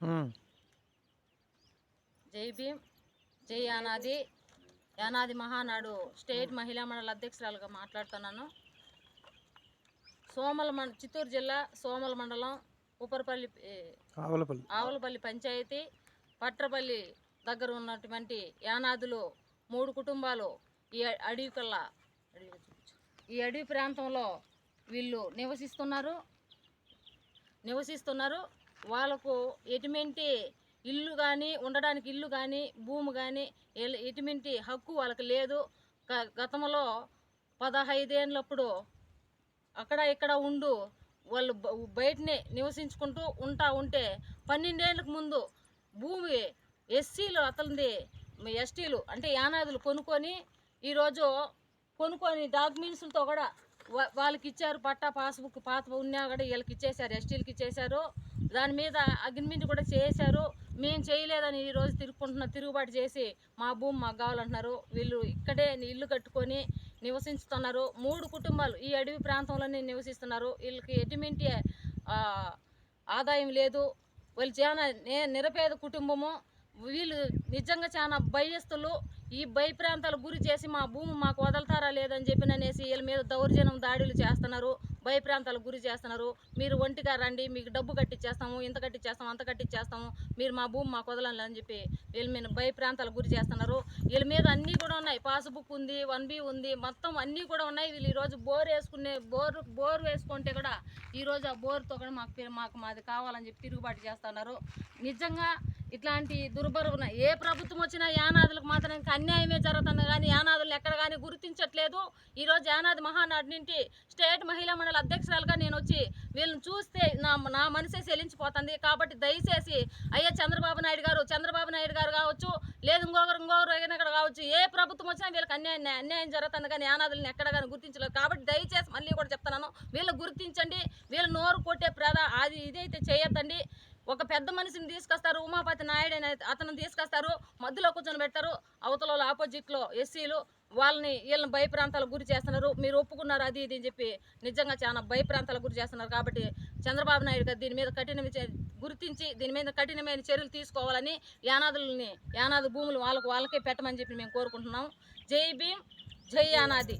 ఉమ్. జై భీమ్ జై యానాది యానాది మహానాడు స్టేట్ మహిళా మండల అధ్యక్షురాలుగా మాట్లాడుతున్నాను సోమల మండ చిత్తూరు జిల్లా సోమల మండలం ఉపరపల్లి ఆవులపల్లి ఆవులపల్లి పంచాయతీ పట్రపల్లి దగ్గర ఉన్నటువంటి యానాదులు మూడు కుటుంబాలు ఈ అడవి కల్లా. ఈ అడవి ప్రాంతంలో వీళ్ళు నివసిస్తున్నారు నివసిస్తున్నారు వాళ్ళకు ఎటువంటి ఇల్లు కానీ ఉండడానికి ఇల్లు కానీ భూమి కానీ ఎటువంటి హక్కు వాళ్ళకి లేదు. గ- గతంలో పదహైదేళ్ళప్పుడు అక్కడ ఇక్కడ ఉండు వాళ్ళు బయటనే నివసించుకుంటూ ఉంటా ఉంటే పన్నెండేళ్ళకు ముందు భూమి ఎస్సీలు అతనిది ఎస్టీలు అంటే యానాదులు కొనుక్కొని ఈరోజు కొనుక్కొని డాక్యుమెంట్స్లతో కూడా వాళ్ళకి ఇచ్చారు. పట్టా పాస్బుక్ పాత ఉన్నా కూడా వీళ్ళకి ఇచ్చేశారు ఎస్టీలకి ఇచ్చేశారు. దాని మీద అగ్రిమెంట్ కూడా చేశారు. మేము చేయలేదని ఈరోజు తిరుగుకుంటున్న తిరుగుబాటు చేసి మా భూమి మాకు కావాలంటున్నారు. వీళ్ళు ఇక్కడే ఇల్లు కట్టుకొని నివసిస్తున్నారు మూడు కుటుంబాలు ఈ అడవి ప్రాంతంలోనే నివసిస్తున్నారు. వీళ్ళకి ఎటువంటి ఆదాయం లేదు. వాళ్ళు చాలా నే- నిరపేద కుటుంబము. వీళ్ళు నిజంగా చాలా భయస్తులు ఈ భయ ప్రాంతాలకు గురి చేసి మా భూమి మాకు వదలతారా లేదని చెప్పిననేసి వీళ్ళ మీద దౌర్జన్యం దాడులు చేస్తున్నారు. భయ ప్రాంతాలకు గురి చేస్తున్నారు. మీరు ఒంటిగా రండి మీకు డబ్బు కట్టిచ్చేస్తాము ఇంత కట్టిచ్చేస్తాము అంత కట్టిచ్చేస్తాము. మీరు మా భూమి మాకు వదలండి అని చెప్పి వీళ్ళ మీద భయ ప్రాంతాలకు గురి చేస్తున్నారు. వీళ్ళ మీద అన్నీ కూడా ఉన్నాయి. పాస్బుక్ ఉంది వన్ బి ఉంది మొత్తం అన్నీ కూడా ఉన్నాయి. వీళ్ళు ఈరోజు బోర్ వేసుకునే బోర్ బోర్ వేసుకుంటే కూడా ఈరోజు ఆ బోర్తో కూడా మాకు మాకు మాది కావాలని చెప్పి తిరుగుబాటు చేస్తున్నారు. నిజంగా ఇట్లాంటి దుర్భరణ ఏ ప్రభుత్వం వచ్చినా యానాదులకు మాత్రం ఇంకా అన్యాయమే జరుగుతుంది. కానీ యానాదులు ఈరోజు యానాది మహానాడు నుండి స్టేట్ మహిళా మండలి అధ్యక్షురాలుగా నేను వచ్చి వీళ్ళని చూస్తే నా నా మనసే చెలించిపోతుంది కాబట్టి దయచేసి అయ్యా చంద్రబాబు నాయుడు గారు చంద్రబాబు నాయుడు గారు కావచ్చు లేదు ఇంకొకరు ఇంకొకరు ఎగినక్కడ కావచ్చు ఏ ప్రభుత్వం వచ్చినా వీళ్ళకి అన్యాయం అన్యాయం జరుగుతుంది కానీ యానాదులను ఎక్కడ కానీ గుర్తించలేదు. కాబట్టి దయచేసి మళ్ళీ కూడా చెప్తున్నాను వీళ్ళు గుర్తించండి వీళ్ళు నోరు కొట్టే ప్రధా అది ఇదైతే చేయొద్దండి. పెద్ద మనిషిని తీసుకొస్తారు ఉమాపతి నాయుడు అనే అతను తీసుకొస్తారు మధ్యలో కూర్చొని పెడతారు అవతల ఆపోజిట్లో ఎస్సీలు వాళ్ళని వీళ్ళని భయ ప్రాంతాలకు గురి చేస్తున్నారు. మీరు ఒప్పుకున్నారు అది ఇది అని చెప్పి నిజంగా చాలా భయప్రాంతాలకు గురి చేస్తున్నారు. కాబట్టి చంద్రబాబు నాయుడు గారు దీని మీద కఠిన గుర్తించి దీని మీద కఠినమైన చర్యలు తీసుకోవాలని యానాదులని యానాది భూములు వాళ్ళకు వాళ్ళకే పెట్టమని చెప్పి మేము కోరుకుంటున్నాం. జై భీమ్ జై యానాది.